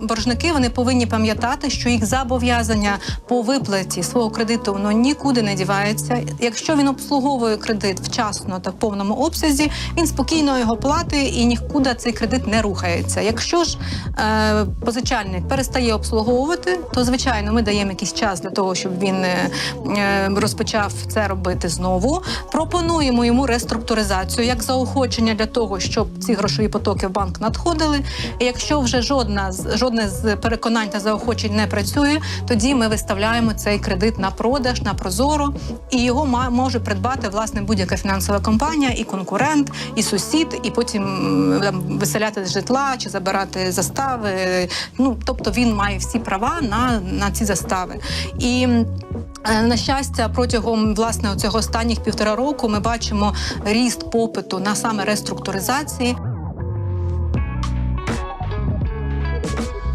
Боржники вони повинні пам'ятати, що їх зобов'язання по виплаті свого кредиту воно нікуди не дівається. Якщо він обслуговує кредит вчасно та в повному обсязі, він спокійно його платить і нікуди цей кредит не рухається. Якщо ж е, позичальник перестає обслуговувати, то звичайно ми даємо якийсь час для того, щоб він е, е, розпочав це робити знову. Пропонуємо йому реструктуризацію як заохочення для того, щоб ці грошові потоки в банк надходили. І якщо вже жодна з жодне з переконань та заохочень не працює, тоді ми виставляємо цей кредит на продаж на прозоро, і його може придбати власне будь-яка фінансова компанія, і конкурент, і сусід, і потім там, виселяти з житла чи забирати застави. Ну тобто він має всі права на, на ці застави. І Е, на щастя, протягом власне цього останніх півтора року ми бачимо ріст попиту на саме реструктуризації.